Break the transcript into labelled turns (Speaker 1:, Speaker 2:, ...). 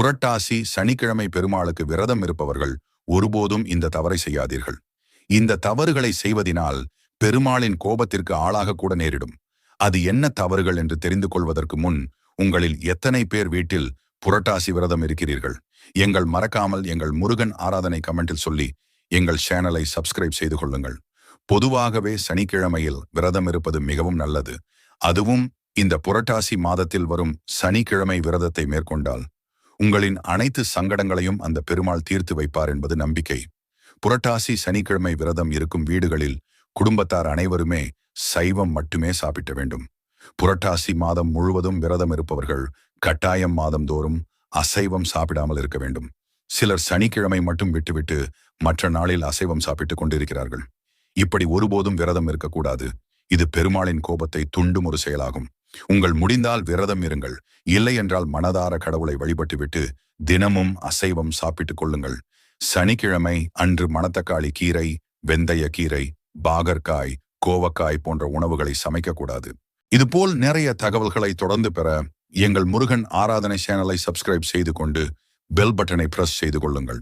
Speaker 1: புரட்டாசி சனிக்கிழமை பெருமாளுக்கு விரதம் இருப்பவர்கள் ஒருபோதும் இந்த தவறை செய்யாதீர்கள். இந்த தவறுகளை செய்வதினால் பெருமாளின் கோபத்திற்கு ஆளாக கூட நேரிடும். அது என்ன தவறுகள் என்று தெரிந்து கொள்வதற்கு முன் உங்களில் எத்தனை பேர் வீட்டில் புரட்டாசி விரதம் இருக்கிறீர்கள்? எங்கள் மறக்காமல் எங்கள் முருகன் ஆராதனை கமெண்டில் சொல்லி எங்கள் சேனலை சப்ஸ்கிரைப் செய்து கொள்ளுங்கள். பொதுவாகவே சனிக்கிழமையில் விரதம் இருப்பது மிகவும் நல்லது. அதுவும் இந்த புரட்டாசி மாதத்தில் வரும் சனிக்கிழமை விரதத்தை மேற்கொண்டால் உங்களின் அனைத்து சங்கடங்களையும் அந்த பெருமாள் தீர்த்து வைப்பார் என்பது நம்பிக்கை. புரட்டாசி சனிக்கிழமை விரதம் இருக்கும் வீடுகளில் குடும்பத்தார் அனைவருமே சைவம் மட்டுமே சாப்பிட்ட வேண்டும். புரட்டாசி மாதம் முழுவதும் விரதம் இருப்பவர்கள் கட்டாயம் மாதம் தோறும் அசைவம் சாப்பிடாமல் இருக்க வேண்டும். சிலர் சனிக்கிழமை மட்டும் விட்டுவிட்டு மற்ற நாளில் அசைவம் சாப்பிட்டுக் கொண்டிருக்கிறார்கள். இப்படி ஒருபோதும் விரதம் இருக்கக்கூடாது. இது பெருமாளின் கோபத்தை துண்டும் ஒரு செயலாகும். உங்கள் முடிந்தால் விரதம் இருங்கள். இல்லை என்றால் மனதார கடவுளை வழிபட்டுவிட்டு தினமும் அசைவம் சாப்பிட்டுக் கொள்ளுங்கள். சனிக்கிழமை அன்று மணத்தக்காளி கீரை வெந்தய கீரை பாகற்காய் கோவக்காய் போன்ற உணவுகளை சமைக்கக்கூடாது. இதுபோல் நிறைய தகவல்களை தொடர்ந்து பெற எங்கள் முருகன் ஆராதனை சேனலை சப்ஸ்கிரைப் செய்து கொண்டு பெல் பட்டனை பிரஸ் செய்து கொள்ளுங்கள்.